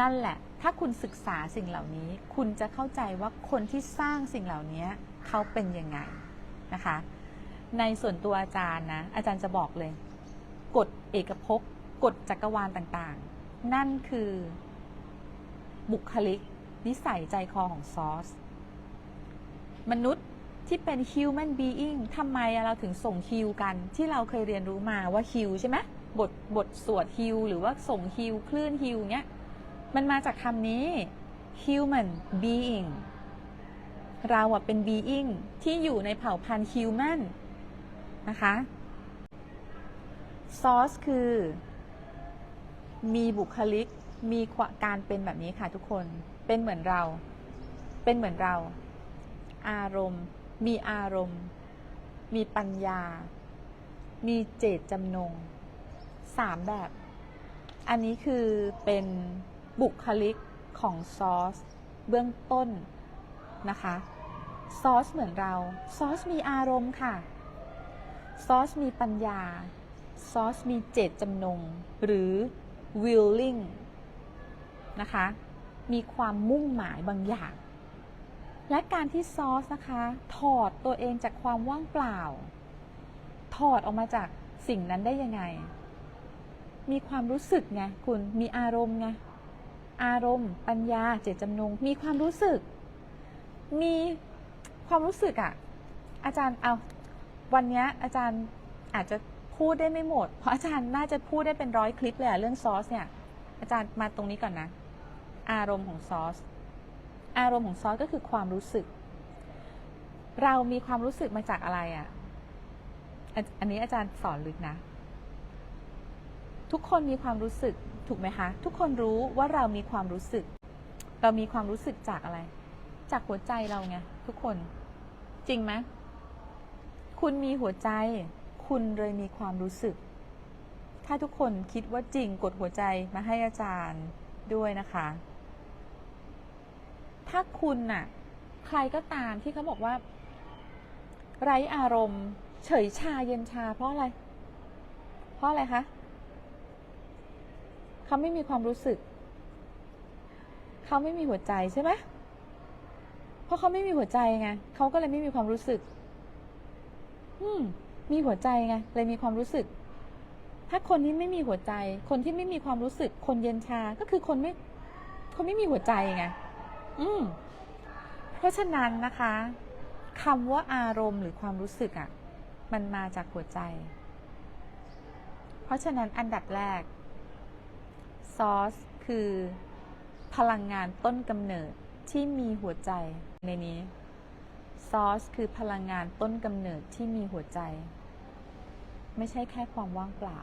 นั่นแหละ ถ้าคุณศึกษาสิ่งเหล่านี้ คุณจะเข้าใจว่าคนที่สร้างสิ่งเหล่านี้เขาเป็นยังไงนะคะ ในส่วนตัวอาจารย์นะ อาจารย์จะบอกเลย กฎเอกภพกฎจักรวาลต่างๆ นั่นคือ บุคลิก นิสัยใจคอของซอส มนุษย์ที่เป็น human being ทำไมเราถึงส่งฮิวกัน ที่เราเคยเรียนรู้มาว่าฮิวใช่ไหมบทบทสวดฮิวหรือว่าส่งฮิวคลื่นฮิวเนี้ย มันมาจากคำนี้ human being เราอะเป็น being ที่อยู่ในเผ่าพันธุ์ human นะคะ source คือ มีบุคลิก มีการเป็นแบบนี้ค่ะทุกคน เป็นเหมือนเรา เป็นเหมือนเรา อารมณ์ มีอารมณ์ มีปัญญา มีเจตจำนงสามแบบ อันนี้คือเป็น บุคลิกของซอสเบื้องต้นนะคะซอสเหมือนเราซอสมีอารมณ์ค่ะซอสมีปัญญาซอสมีเจตจำนง หรือ willing นะคะ มีความมุ่งหมายบางอย่าง และการที่ซอสนะคะ ถอดตัวเองจากความว่างเปล่า ถอดออกมาจากสิ่งนั้นได้ยังไง มีความรู้สึกไงคุณ มีอารมณ์ไง อารมณ์ ปัญญา เจตจำนง มีความรู้สึก มีความรู้สึกอะ่ะ อาจารย์เอาวันนี้อาจารย์อาจจะพูดได้ไม่หมด เพราะอาจารย์น่าจะพูดได้เป็นร้อยคลิปเลยอะเรื่องซอสเนี่ย อาจารย์มาตรงนี้ก่อนนะ อารมณ์ของซอส อารมณ์ของซอสก็คือความรู้สึก เรามีความรู้สึกมาจากอะไรอะ่ะ อันนี้อาจารย์สอนลึกนะ ทุกคนมีความรู้สึกถูกไหมคะ ทุกคนรู้ว่าเรามีความรู้สึก เรามีความรู้สึกจากอะไร จากหัวใจเราไงทุกคน จริงไหมคุณมีหัวใจ คุณเลยมีความรู้สึก ถ้าทุกคนคิดว่าจริงกดหัวใจมาให้อาจารย์ด้วยนะคะ ถ้าคุณน่ะ ใครก็ตามที่เขาบอกว่า ไร้อารมณ์ เฉยชาเย็นชาเพราะอะไร เพราะอะไรคะ เขาไม่มีความรู้สึก เขาไม่มีหัวใจใช่ไหมเพราะเขาไม่มีหัวใจไงเขาก็เลยไม่มีความรู้สึก อืม มีหัวใจไงเลยมีความรู้สึก ถ้าคนที่ไม่มีหัวใจ คนที่ไม่มีความรู้สึก คนเย็นชา ก็คือคนไม่ คนไม่มีหัวใจไง อืม เพราะฉะนั้นนะคะคำว่าอารมณ์หรือความรู้สึกอะ่ะ มันมาจากหัวใจ เพราะฉะนั้นอันดับแรก ซอสคือพลังงานต้นกำเนิดที่มีหัวใจในนี้ซอสคือพลังงานต้นกำเนิดที่มีหัวใจ ไม่ใช่แค่ความว่างเปล่า